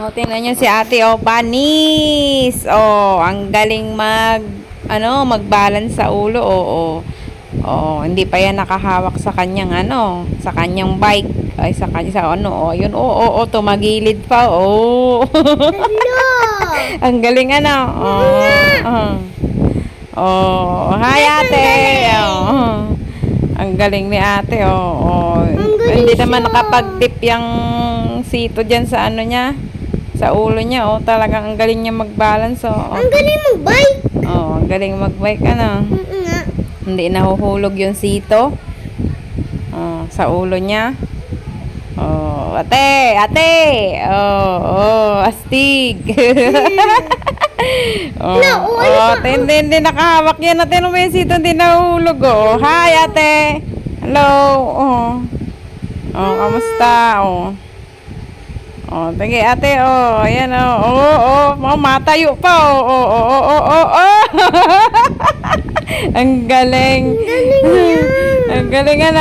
O, tingnan nyo si ate, o, panis. O, ang galing mag, ano, mag-balance sa ulo, o, o. O, hindi pa yan nakahawak sa kanyang, ano, sa kanyang bike. Ay, sa kanya, sa ano, o, yun, o, o, o, tumagilid pa, o. Hello! ang galing, ano, o. Oh, oh, hi, ate. Oh, ang galing ni ate, o. Oh, Hindi naman nakapag-tip yung sito dyan sa ano niya sa ulo niya, oh, talagang ang galing niya mag-balance, oh. Ang galing mag-bike. Oh, ang galing mag-bike, ano. Oo nga. Hindi nahuhulog yung sito. Oh, sa ulo niya. Oh, ate, ate. Oh, oh, astig. oh, No, oh, wala pa. hindi, hindi nakahawak yan. Ate, ano ba yung sito? Hindi nahuhulog, oh. Hi, ate. Hello. Oh. Oh, kamusta? Oh. Oh, sige ate, oh, ayan oh, oh, oh, oh, matayo pa, oh, oh, oh, oh, oh, oh, oh. Ang galing. Ang galing ano.